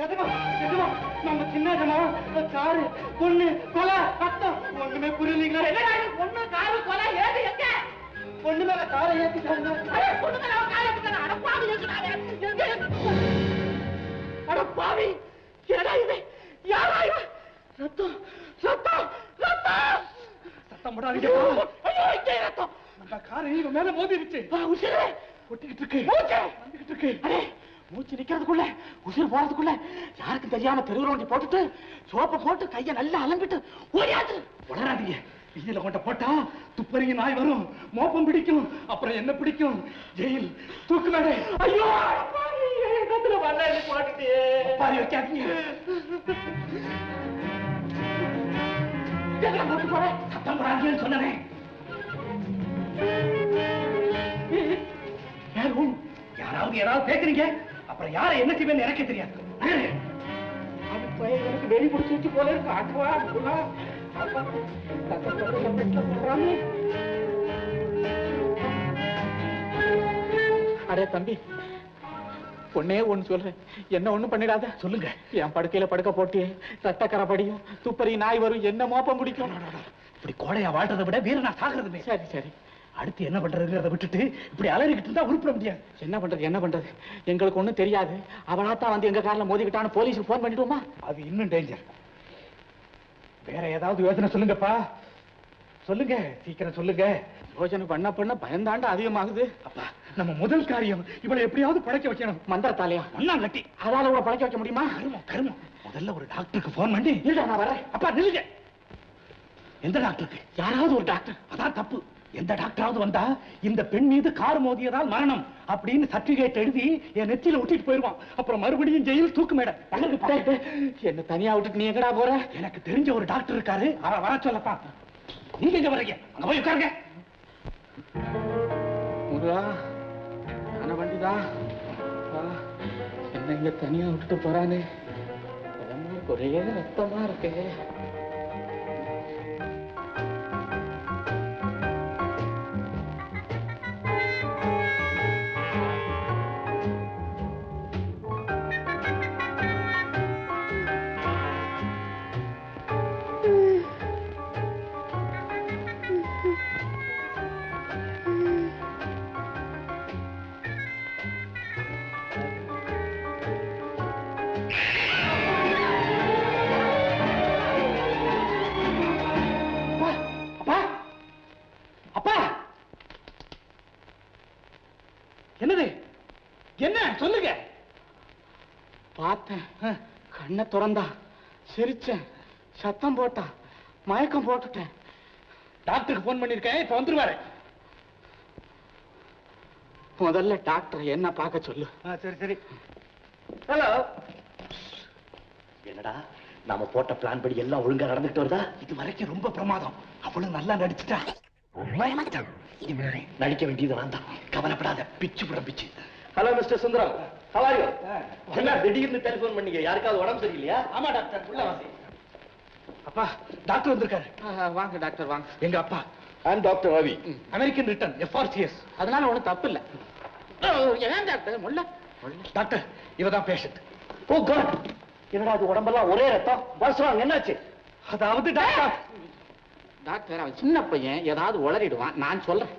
நம்ம சின்ன ஜமா காரு பொண்ணு கொலை ரத்தம். ஒண்ணுமே புரியலீங்களா? பொண்ணு காரு கொலை ஏது எங்க? பொண்ணு மேல காரை ஏத்திட்டாங்க. பொண்ணு மேல அவன் காலை எடுத்துட்டானே. அட பாவி இருக்கிறானே. எங்க? அட பாவி ஏடா இது? யாரா இவன் ரத்தம் ரத்தம் ரத்தம்! சத்தம் போடாதீங்க ஐயோ இங்கே ரத்தம். நம்ம காரு இவன் மேல மோதிருச்சு. உசிரு ஒட்டிக்கிட்டு இருக்கு. வந்துகிட்டு இருக்கு. மூச்சு நிக்கிறதுக்குள்ள உசிர் போறதுக்குள்ள யாருக்கும் தெரியாம தெருவுல போட்டுட்டு சோப்பை போட்டு கைய நல்லா அலம்பிட்டு ஓடியாச்சு வளராதீங்க. வெயில கொண்ட போட்டா துப்பறிங்க நாய் வரும். மோப்பம் பிடிக்கும். அப்புறம் என்ன பிடிக்கும்? ஜெயில். தூக்கு மேடை. ஐயோ! பாதி வைக்காதீங்க. சத்தம் போடாதீங்கன்னு சொன்னனே. யாரும்? யாராவது ஏதாவது கேக்குறீங்க அப்புறம் யாரை என்ன செய்வேன்னு எனக்கே தெரியாது. எனக்கு வெறி பிடிச்சி வச்சு போல இருக்கு. ஆட்டுவா ஆட்டுவா அடே தம்பி பொண்ணே ஒண்ணு சொல்றேன் என்ன ஒண்ணும் பண்ணிடாத. சொல்லுங்க. என் படுக்கையில படுக்க போட்டு ரத்தக்கரை படியும் துப்பறி நாய் வரும் என்ன மோப்பம் பிடிக்கும் இப்படி கோடையா வாழ்றதை விட வீரனா சாகிறதுமே சரி சரி அடுத்து என்ன பண்றதுங்கிறத விட்டுட்டு இப்படி அலறிக்கிட்டு இருந்தா உருப்பிட முடியாது. என்ன பண்றது என்ன பண்றது? எங்களுக்கு ஒண்ணும் தெரியாது. அவளாத்தான் வந்து எங்க கார்ல மோதிக்கிட்டான்னு போலீஸுக்கு போன் பண்ணிடுவோமா? அது இன்னும் டேஞ்சர் வேற ஏதாவது யோசனை சொல்லுங்கப்பா. சொல்லுங்க சீக்கிரம் சொல்லுங்க. யோசனை பண்ண பண்ண பயந்தாண்ட அதிகமாகுது. அப்பா நம்ம முதல் காரியம் இவளை எப்படியாவது படைக்க வைக்கணும். மந்திரத்தாலையா? ஒன்னா கட்டி அதால கூட பழக்க வைக்க முடியுமா? கருமம் கருமம். முதல்ல ஒரு டாக்டருக்கு போன் பண்ணி இல்ல நான் வரேன் அப்பா நில்லுங்க. எந்த டாக்டருக்கு? யாராவது ஒரு டாக்டர். அதான் தப்பு. எந்த டாக்டராவது வந்தா இந்த பெண் மீது கார் மோதியதால் மரணம் அப்படின்னு சர்டிபிகேட் எழுதி என் நெத்தியில ஒட்டிட்டு போயிருவான். அப்புறம் மறுபடியும் ஜெயில் தூக்கு மேடம். என்ன தனியா விட்டுட்டு நீ எங்கடா போற? எனக்கு தெரிஞ்ச ஒரு டாக்டர் இருக்காரு. அவரை வர சொல்லப்பா. நீங்க எங்க வரீங்க. அங்க போய் உட்காருங்க. முருகா ஆன வண்டிதா என்ன இங்க தனியா விட்டுட்டு போறானே. ஒரே ரத்தமா இருக்கு. திறந்தா. சிரிச்சேன். சத்தம் போட்டா. மயக்கம் போட்டுட்டேன். டாக்டருக்கு போன் பண்ணிருக்கேன் இப்ப வந்துருவாரு. முதல்ல டாக்டர் என்ன பார்க்க சொல்லு. சரி சரி. ஹலோ என்னடா நாம போட்ட பிளான் படி எல்லாம் ஒழுங்கா நடந்துட்டு வருதா? இது வரைக்கும் ரொம்ப பிரமாதம். அவளும் நல்லா நடிச்சுட்டா. நடிக்க வேண்டியது நான் தான். கவலைப்படாத. பிச்சு புடம் பிச்சு. Hello mister Sundaram. ஹவாரியோ என்ன திடீர்னு டெலிபோன் பண்ணீங்க? யாருக்காவது உடம்பு சரியில்லையா? ஆமா டாக்டர். உள்ள வாசி. அப்பா டாக்டர் வந்திருக்காரு. வாங்க டாக்டர் வாங்க. எங்க அப்பா. And doctor Ravi American return FRCS அதனால ஒண்ணும் தப்பு இல்ல ஏன் டாக்டர்? முல்ல டாக்டர் இவதான் பேஷண்ட் ஓ காட் என்னடா அது உடம்பெல்லாம் ஒரே ரத்தம்? வருஷம் என்னாச்சு? அதாவது டாக்டர். டாக்டர் அவன் சின்ன பையன். ஏதாவது உளறிடுவான். நான் சொல்றேன்.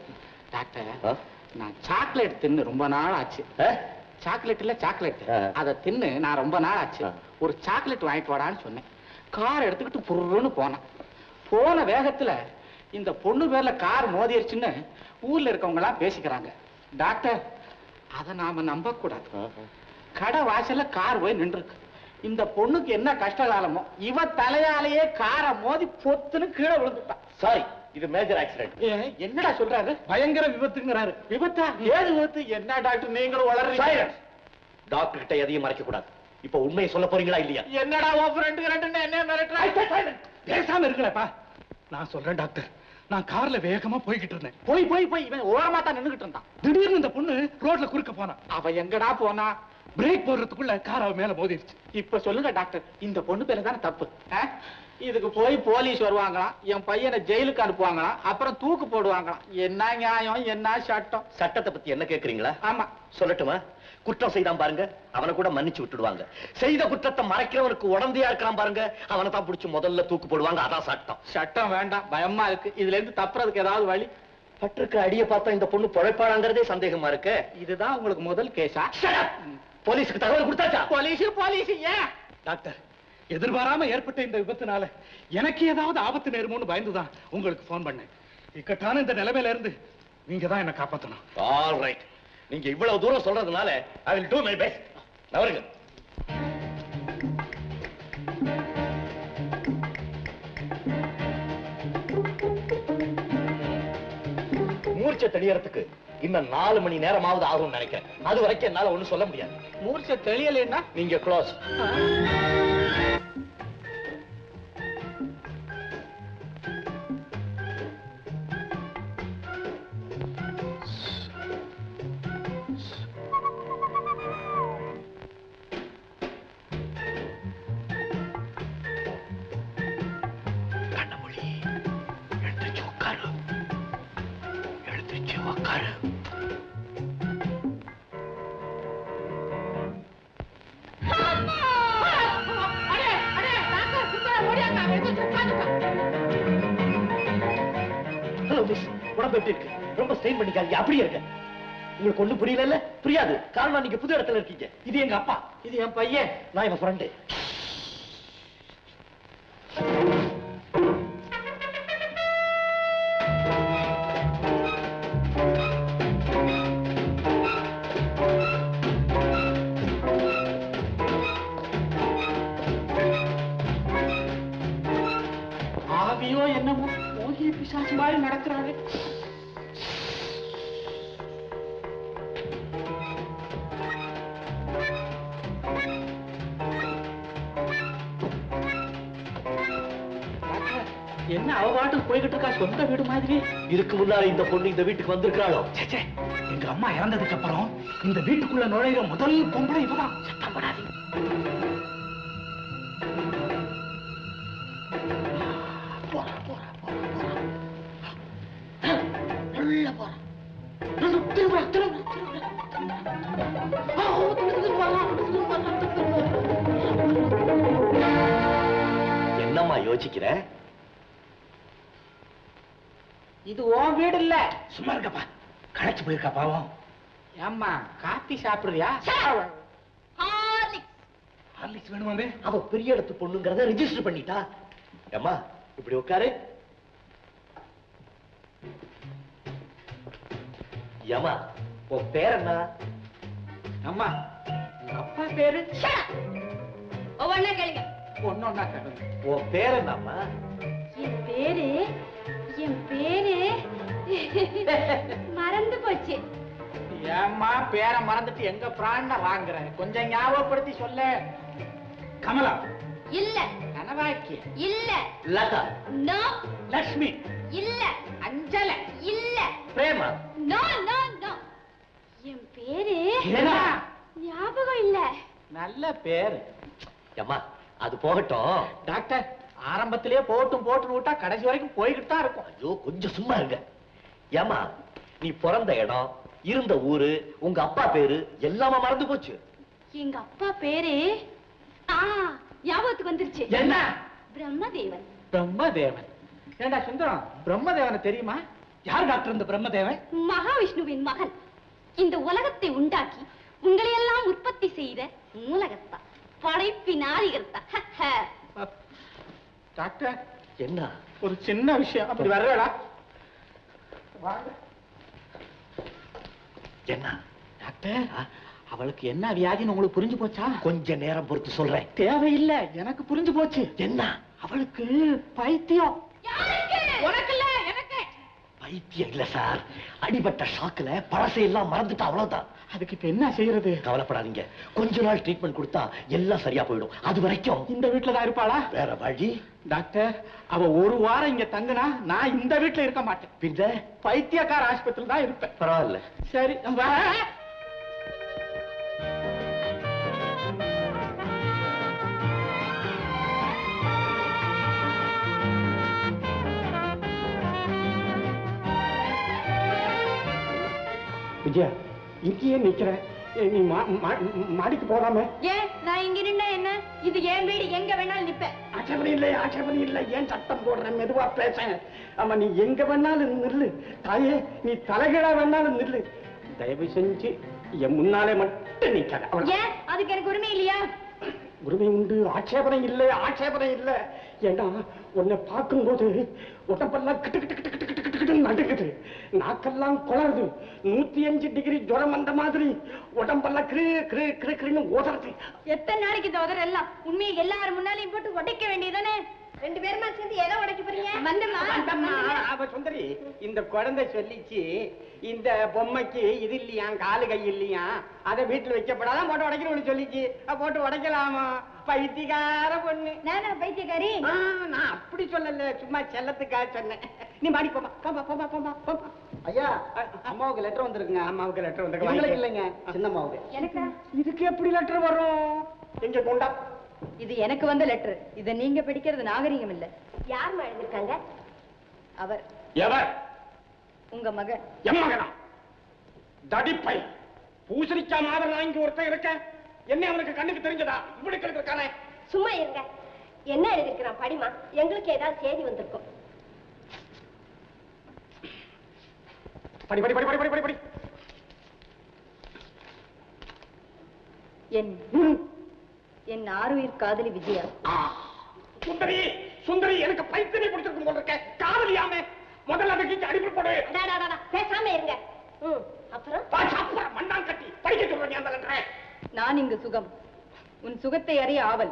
டாக்டர்? நான் சாக்லேட் தின்னு ரொம்ப நாள் ஆச்சு? சாக்லேட் இல்ல சாக்லேட். அதை தின்னு நான் ரொம்ப நாள் ஆச்சு. ஒரு சாக்லேட் வாங்கிட்டு வாடான்னு சொன்னேன். கார் எடுத்துக்கிட்டு புருன்னு போனான். போன வேகத்துல இந்த பொண்ணு பேர்ல கார் மோதிருச்சுன்னு ஊர்ல இருக்கவங்க எல்லாம் பேசிக்கிறாங்க. டாக்டர் அதை நாம நம்ப கூடாது கடை வாசல்ல கார் போய் நின்றுருக்கு. இந்த பொண்ணுக்கு என்ன கஷ்ட காலமோ இவ தலையாலேயே காரை மோதி பொத்துன்னு கீழே விழுந்துட்டான். சாரி இது மேஜர் ஆக்சிடென்ட் என்னடா சொல்றாரு? பயங்கர விபத்துங்கிறாரு. விபத்தா? ஏது விபத்து? என்ன டாக்டர் நீங்களும் வளர்றீங்க? டாக்டர் கிட்ட எதையும் மறைக்க கூடாது. இப்ப உண்மையை சொல்ல போறீங்களா இல்லையா? என்னடா உன் ஃப்ரெண்டு ரெண்டு என்ன மிரட்டுற? பேசாம இருக்கலப்பா. நான் சொல்றேன் டாக்டர் நான் கார்ல வேகமா போய்கிட்டு இருந்தேன். போய் போய் போய். இவன் ஓரமா தான் நின்னுகிட்டு இருந்தான். திடீர்னு இந்த பொண்ணு ரோட்ல குறுக்க போனா. அவ எங்கடா போனா? பிரேக் போடுறதுக்குள்ள கார் அவன் மேல மோதிருச்சு. இப்ப சொல்லுங்க டாக்டர் இந்த பொண்ணு பேர்ல தானே தப்பு? இதுக்கு போய் போலீஸ் வருவாங்களாம் என் பையனை ஜெயிலுக்கு அனுப்புவாங்களாம் அப்புறம் தூக்கு போடுவாங்களாம். என்ன நியாயம் என்ன சட்டம்? சட்டத்தை பத்தி என்ன கேக்குறீங்களா? ஆமா. சொல்லட்டுமா? குற்றம் செய்தான் பாருங்க அவனை கூட மன்னிச்சு விட்டுடுவாங்க. செய்த குற்றத்தை மறைக்கிறவனுக்கு உடந்தையா இருக்கிறான் பாருங்க அவனை தான் பிடிச்சு முதல்ல தூக்கு போடுவாங்க அதான் சட்டம். சட்டம் வேண்டாம் பயமா இருக்கு. இதுல இருந்து தப்புறதுக்கு ஏதாவது வழி? பட்டிருக்க அடிய பார்த்தா இந்த பொண்ணு பொழைப்பாளாங்கிறதே சந்தேகமா இருக்கு? இதுதான் உங்களுக்கு முதல் கேஸா? போலீஸுக்கு தகவல் கொடுத்தாச்சா? போலீஸ் போலீஸ் ஏன்? டாக்டர் எதிர்பாராம ஏற்பட்ட இந்த விபத்துனால எனக்கு ஏதாவது ஆபத்து நேருமோன்னு பயந்துதான் உங்களுக்கு ஃபோன் பண்ணேன். இக்கட்டான இந்த நிலைமையில இருந்து நீங்க தான் என்ன காப்பாத்தணும். ஆல் ரைட் நீங்க இவ்வளவு தூரம் சொல்றதுனால I will do my best நவருங்க மூர்ச்சை தெளியறதுக்கு இன்னும் நாலு மணி நேரமாவது ஆகும்னு நினைக்கிறேன். அது வரைக்கும் என்னால ஒண்ணும் சொல்ல முடியாது. மூர்ச்சை தெளியலைன்னா? நீங்க க்ளோஸ் உட்காரு. ஹலோ மிஸ் உடம்பு எப்படி இருக்கு? ரொம்ப ஸ்ட்ரெயின் பண்ணிக்காதீங்க அப்படியே இருக்க உங்களுக்கு ஒண்ணும் புரியல புரியாது. காரணம் நீங்க புது இடத்துல இருக்கீங்க. இது எங்க அப்பா. இது என் பையன். நான் இவன் ஃப்ரெண்டு என்ன அவ பாட்டுக்கு போய்கிட்டு இருக்கா? சொந்த வீடு மாதிரி இதுக்கு முன்னால இந்த பொண்ணு இந்த வீட்டுக்கு வந்திருக்காளோ ச்சே, ச்சே. எங்க அம்மா இறந்ததுக்கு அப்புறம் இந்த வீட்டுக்குள்ள நுழையிற முதல் பொம்பளை இவதான். சத்தம் போடாதீங்க போறா போறா போறா போறா. உள்ள போறா. திரும்ப திரும்ப என்னம்மா யோசிக்கிற? இது உன் வீடு இல்ல சும்மா இருக்கப்பா களைச்சு போயிருக்கா பாவம். ஏம்மா காப்பி சாப்பிடுறியா? ஹார்லிக்ஸ். வேணுமாமே அவ பெரிய இடத்து பொண்ணுங்கிறத ரெஜிஸ்டர் பண்ணிட்டா. ஏம்மா இப்படி உட்காரு. ஏம்மா உன் பேர் என்ன? அம்மா உங்க அப்பா பேரு? ஒவ்வொன்னா கேளுங்க. ஒன்னொன்னா கேளுங்க. உன் பேர் என்னம்மா? என் பேரு மறந்து போச்சு. ஏம்மா பேரை மறந்துட்டு எங்க பிராண வாங்குற? கொஞ்சம் ஞாபகப்படுத்தி சொல்ல. கமலா. இல்ல. கனவாக்கி. இல்ல. லதா. நோ. லக்ஷ்மி. இல்ல. அஞ்சல. இல்ல. பிரேமா. No no no. என் பேரு? ஞாபகம் இல்ல. நல்ல பேரு. ஏம்மா அது போகட்டும். டாக்டர் ஆரம்பத்திலேயே போட்டும் போட்டு விட்டா கடைசி வரைக்கும் போய்கிட்டு தான் இருக்கும். ஐயோ கொஞ்சம் சும்மா இருங்க. ஏம்மா நீ பிறந்த இடம் இருந்த ஊரு உங்க அப்பா பேரு எல்லாமே மறந்து போச்சு. எங்க அப்பா பேரு? ஆ ஞாபகத்துக்கு வந்துருச்சு. என்ன? பிரம்மதேவன். பிரம்மதேவன். ஏண்டா சுந்தரம் பிரம்மதேவனை தெரியுமா? யார் டாக்டர் இந்த பிரம்மதேவன்? மகாவிஷ்ணுவின் மகன். இந்த உலகத்தை உண்டாக்கி உங்களையெல்லாம் உற்பத்தி செய்த மூலகர்த்தா படைப்பின் ஆதிகர்த்தா டாக்டர் என்ன? ஒரு சின்ன விஷயம். அப்படி வர்றடா என்ன? டாக்டர் அவளுக்கு என்ன வியாதின்னு உங்களுக்கு புரிஞ்சு போச்சா? கொஞ்ச நேரம் பொறுத்து சொல்றேன். தேவையில்லை எனக்கு புரிஞ்சு போச்சு. என்ன? அவளுக்கு பைத்தியம். உனக்கு இல்ல எனக்கு. பைத்தியம் இல்ல சார். அடிபட்ட ஷாக்குல பழசையெல்லாம் மறந்துட்டா அவ்வளவுதான். அதுக்கு இப்ப என்ன செய்யறது? கவலைப்படாதீங்க. கொஞ்ச நாள் ட்ரீட்மெண்ட் கொடுத்தா எல்லாம் சரியா போயிடும். அது வரைக்கும். இந்த வீட்டுல தான் இருப்பாளா? வேற வழி. டாக்டர் அவ ஒரு வாரம் இங்க தங்குனா நான் இந்த வீட்டுல இருக்க மாட்டேன். பின்ன? பைத்தியக்கார ஆஸ்பத்திரி தான் இருப்பேன். பரவாயில்ல. சரி விஜயா இங்கேயே நிக்கிற ஏ, நீ மாடிக்கு போலாமே ஏன் நான் இங்க நின்னா என்ன? இது என் வீடு எங்க வேணாலும் நிப்பேன் ஆட்சேபனை இல்லை ஆட்சேபனை இல்லை. ஏன் சத்தம் போடுற மெதுவா பேச? ஆமா நீ எங்க வேணாலும் நில்லு. தாயே நீ தலைகீழா வேணாலும் நில்லு. தயவு செஞ்சு என் முன்னாலே மட்டும் நிக்காத. ஏன்? அதுக்கு எனக்கு உரிமை இல்லையா? உரிமை உண்டு. ஆட்சேபனை இல்லை ஆட்சேபனை இல்லை. ஏண்டா உன்னை பார்க்கும்போது உடம்பெல்லாம் கிட்டு கிட்டு கிட்டு கிட்டு கிட்டுன்னு நடுக்குது. நாக்கெல்லாம் குளருது. நூத்தி அஞ்சு டிகிரி ஜுரம் வந்த மாதிரி உடம்பெல்லாம் கிரு கிரு கிரு கிருன்னு ஓதுறது எத்தனை நாளைக்கு இந்த உதற எல்லாம்? உண்மையை எல்லாரும் முன்னாலையும் போட்டு உடைக்க வேண்டியதானே ரெண்டு பேருமா சேர்ந்து எதை உடைக்க போறீங்க? வந்தம்மா. வந்தம்மா, அவ சுந்தரி இந்த குழந்தை சொல்லிச்சு இந்த பொம்மைக்கு இது இல்லையா காலு கை இல்லையா அதை வீட்டுல வைக்கப்படாதான் போட்டு உடைக்கணும்னு சொல்லிச்சு. போட்டு உடைக்கலாமா? பைத்தியக்கார பொண்ணு. நானா பைத்தியக்காரி? ஆ, நான் அப்படி சொல்லல. சும்மா செல்லத்துக்காக சொன்னேன். நீ மாடி போமா போமா போமா போமா போமா ஐயா அம்மாவுக்கு லெட்டர் வந்திருக்குங்க. அம்மாவுக்கு லெட்டர் வந்து இவங்களுக்கு இல்லைங்க. சின்னம்மாவுக்கு எனக்கா? இதுக்கு எப்படி லெட்டர் வரும்? எங்க கொண்டா இது எனக்கு வந்த லெட்டர் இத நீங்க படிக்கிறது நாகரிகம் இல்ல. யாருமா எழுதிருக்காங்க அவர். எவர்? உங்க மகன். என் மகனா? தடிப்பை. பூசணிக்காய் மாதிரி நான் இங்க ஒருத்தன் இருக்கேன். என்ன அவனுக்கு கண்ணுக்கு தெரிஞ்சதா? இவனுக்கு இருக்கானே சும்மா இருங்க. என்ன எழுதிருக்கிறான் படிமா? எங்களுக்கு ஏதாவது செய்தி வந்திருக்கும். படி படி படி படி படி படி படி. என் என் ஆறுயிர் காதலி விஜயா. சுந்தரி சுந்தரி எனக்கு பைத்தியமே பிடிச்சிருக்கும் போல இருக்க. காதலியாமே முதல்ல அந்த கீச்சு அடிப்படை போடு. பேசாம இருங்க. ம், அப்புறம் வா, சாப்பிட, மண்ணான் கட்டி படிக்க சொல்றேன் அந்த லெட்டரை நான் இங்கு சுகம். உன் சுகத்தை அறிய ஆவல்.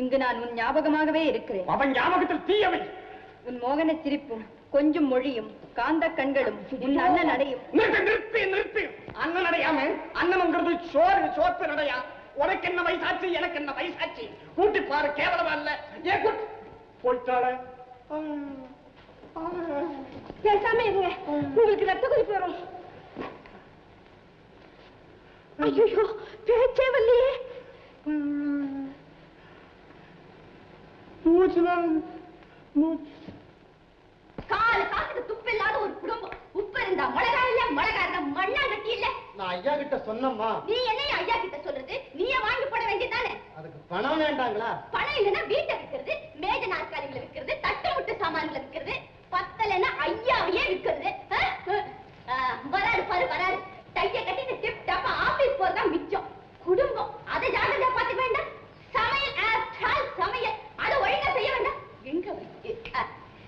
இங்கு நான் உன் ஞாபகமாகவே இருக்கிறேன். அவன் ஞாபகத்தில் தீயவை. உன் மோகன சிரிப்பும் கொஞ்சம் மொழியும் காந்த கண்களும் உன் அண்ணன் அடையும். நிறுத்து நிறுத்து நிறுத்து. அண்ணன் அடையாம அண்ணனுங்கிறது சோறு சோத்து நடையா? உனக்கு என்ன வயசாச்சு எனக்கு என்ன வயசாச்சு? கூட்டி பாரு கேவலமா இல்ல? ஏன் கூட்டி போயிட்டாள. பேசாம இருங்க. உங்களுக்கு ரத்த கொதிப்பு வரும். ஐயோ பேச்சே வரலையே. கால காசுக்கு துப்பு இல்லாத ஒரு குடும்பம். உப்பு இருந்தா மிளகா இல்ல மிளகா இருந்தா மண்ணா கட்டி இல்ல. நான் ஐயா கிட்ட சொன்னம்மா. நீ என்ன ஐயா கிட்ட சொல்றது? நீயே வாங்கி போட வேண்டியதானே அதுக்கு பணம் வேண்டாங்களா? பணம் இல்லைன்னா வீட்டை விற்கிறது மேஜ நாற்காலிகளை விற்கிறது தட்டு முட்டு சாமான்களை விற்கிறது பத்தலைன்னா ஐயாவையே விற்கிறது ஆ? ஆ, வராரு பாரு வராரு டைய கட்டி டிப் டாப்பா ஆபீஸ் போறதா மிச்சம் குடும்பம் அதை ஜாகிரதையா பார்த்துக்க வேண்டாம் சமையல் after all சமையல் அதை ஒழுங்கா செய்ய வேண்டாம் எங்க வை- ஆ,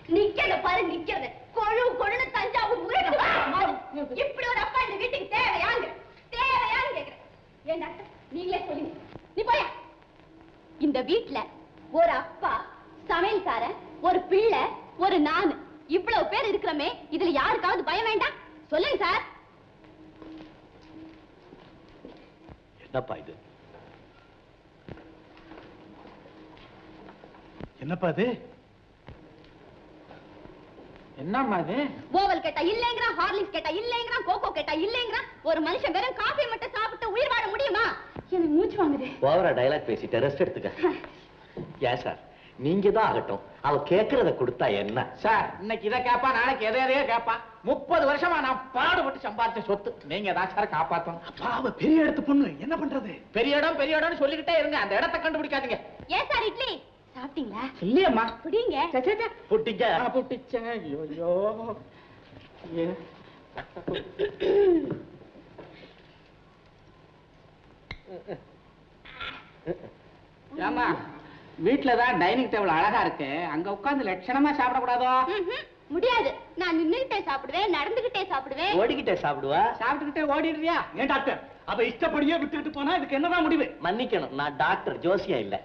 நிக்கிறத பாரு நிக்கிறத கொழு கொழுன்னு தஞ்சாவூர் உருட்டு வர மாதிரி. இப்படி ஒரு அப்பா இந்த வீட்டுக்கு தேவையாங்க தேவையான்னு கேக்குறேன் ஏன் டாக்டர் நீங்களே சொல்லுங்க நீ போயா இந்த வீட்ல ஒரு அப்பா சமையல்காரன் ஒரு பிள்ளை ஒரு நானு இவ்வளவு பேர் இருக்கிறோமே இதுல யாருக்காவது பயம் வேண்டாம் சொல்லுங்க சார் என்னப்பா இது. என்னப்பா அது என்னம்மா இது? ஓவல் கேட்டா இல்லைங்கிறான் ஹார்லிக்ஸ் கேட்டா இல்லைங்கிறான் கோகோ கேட்டா இல்லைங்கிறான். ஒரு மனுஷன் வெறும் காஃபி மட்டும் சாப்பிட்டு உயிர் வாழ முடியுமா? எனக்கு மூச்சு வாங்குது. ஓவரா டயலாக் பேசிட்டு ரெஸ்ட் எடுத்துக்க. ஏன் சார்? நீங்க தான் ஆகட்டும். அவ கேக்குறத கொடுத்தா என்ன? சார் இன்னைக்கு இதை கேப்பா நாளைக்கு எதை எதையோ கேப்பா. முப்பது வருஷமா நான் பாடுபட்டு சம்பாதிச்ச சொத்து. நீங்க தான் சார் காப்பாத்தணும். அவ பெரிய இடத்து பொண்ணு. என்ன பண்றது? பெரிய இடம் பெரிய இடம்னு சொல்லிக்கிட்டே இருங்க. அந்த இடத்தை கண்டுபிடிக்காதீங்க. ஏன் சார் இட்லி? சாப்பிட்டீங்களா? இல்லையம்மா. புடிங்க புட்டிங்க. புட்டிச்சேன் ஐயோ ஏ. ஏம்மா வீட்டுல தான் டைனிங் டேபிள் அழகா இருக்கு. அங்க உட்கார்ந்து லட்சணமா சாப்பிடக்கூடாதோ. முடியாது. நான் நின்னுகிட்டே சாப்பிடுவேன் நடந்துகிட்டே சாப்பிடுவேன். ஓடிக்கிட்டே சாப்பிடுவா? சாப்பிட்டுக்கிட்டே ஓடிடுறியா? ஏன் டாக்டர்? அவ இஷ்டப்படியே விட்டுட்டு போனா இதுக்கு என்னதான் முடிவு? மன்னிக்கணும். நான் டாக்டர் ஜோசியா இல்ல.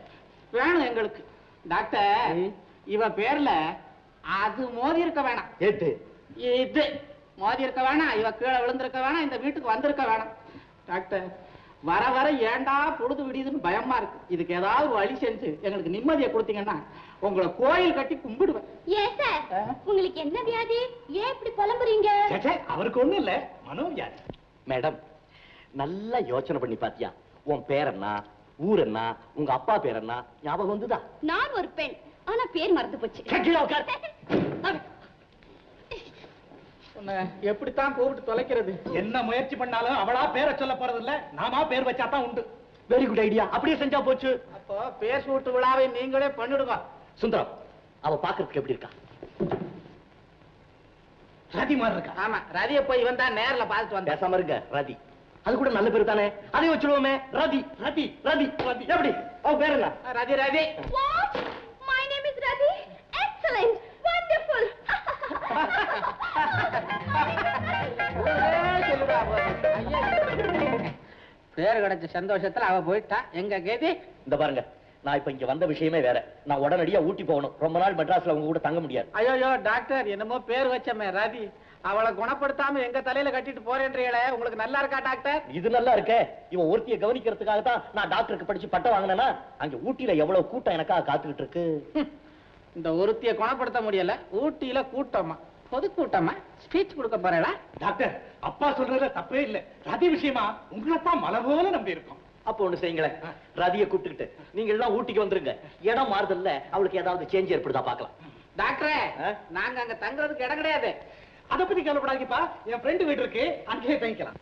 வேணும் எங்களுக்கு. டாக்டர். இவ பேர்ல அது மோதி இருக்க வேணாம். எது? இது. மோதி இருக்க வேணாம். இவ கீழே விழுந்திருக்க வேணாம். இந்த வீட்டுக்கு வந்திருக்க வேணாம். டாக்டர் வர வர ஏண்டா பொழுது விடியுதுன்னு பயமா இருக்கு. இதுக்கு ஏதாவது வழி செஞ்சு எங்களுக்கு நிம்மதியை கொடுத்தீங்கன்னா உங்களை கோயில் கட்டி கும்பிடுவேன். ஏன் சார்? உங்களுக்கு என்ன வியாதி? ஏன் இப்படி புலம்புறீங்க? அவருக்கு ஒண்ணும் இல்ல. மனோவியாதி. மேடம் நல்லா யோசனை பண்ணி பாத்தியா? உன் பேர் என்ன ஊர் என்ன உங்க அப்பா பேர் என்ன ஞாபகம் வந்துதா? நான் ஒரு பெண். ஆனா பேர் மறந்து போச்சு. எப்படித்தான் கூப்பிட்டு தொலைக்கிறது? என்ன முயற்சி பண்ணாலும் அவளா பேரை சொல்ல போறது இல்ல நாமா பேர் வச்சா தான் உண்டு. வெரி குட் ஐடியா அப்படியே செஞ்சா போச்சு. அப்போ பேர் சூட்டு விழாவை நீங்களே பண்ணிடுங்க. சுந்தரம் அவ பாக்குறதுக்கு எப்படி இருக்கா? ரதி மாதிரி இருக்கா? ஆமா ரதியை போய் இவன் தான் நேர்ல பார்த்துட்டு வந்தேன். பேசாம இருங்க ரதி. அது கூட நல்ல பேர் தானே? அதையும் வச்சுடுவோமே ரதி ரதி ரதி ரதி. எப்படி? அவ பேர் என்ன? ரதி ரதி. What? My name is Ravi. Excellent. Wonderful. ஊரே சொல்லுடா போது. ஐயா. பேர் கிடைச்ச சந்தோஷத்துல அவ போயிட்டா. எங்க கேதி? இந்த பாருங்க. நான் இப்ப இங்க வந்த விஷயமே வேற. நான் உடனடியா ஊட்டி போகணும். ரொம்ப நாள் மெட்ராஸ்ல உங்க கூட தங்க முடியாது. ஐயோ டாக்டர் என்னமோ பேர் வச்சமே ரதி. அவளை குணப்படுத்தாம எங்க தலையில கட்டிட்டு போறேன்றீங்களே உங்களுக்கு நல்லா இருக்கா டாக்டர்? இது நல்லா இருக்கே. இவன் ஒருத்திய கவனிக்கிறதுக்காக தான் நான் டாக்டருக்கு படிச்சு பட்டம் வாங்கினேன்னா அங்க ஊட்டியில எவ்வளவு கூட்டம் எனக்காக காத்துக்கிட்டு இருக்கு? இந்த ஒருத்திய குணப்படுத்த முடியல ஊட்டியில கூட்டமா? பொது கூட்டமா? ஸ்பீச் கொடுக்க போறேடா டாக்டர் அப்பா சொல்றதுல தப்பே இல்ல. ரதி விஷயமா உங்களை தான் மலை போல நம்பி இருக்கோம் அப்போ ஒண்ணு செய்யுங்களேன். ரதியை கூப்பிட்டுக்கிட்டு. நீங்க எல்லாம் ஊட்டிக்கு வந்துருங்க. இடம் மாறுதல்ல. அவளுக்கு ஏதாவது சேஞ்ச் ஏற்படுதா பார்க்கலாம். டாக்டரே? நாங்க அங்க தங்குறதுக்கு இடம் கிடையாது. அத பத்தி கவலைப்படாதீங்கப்பா. என் ஃப்ரெண்டு வீடு இருக்கு. அங்கேயே தங்கிக்கலாம்.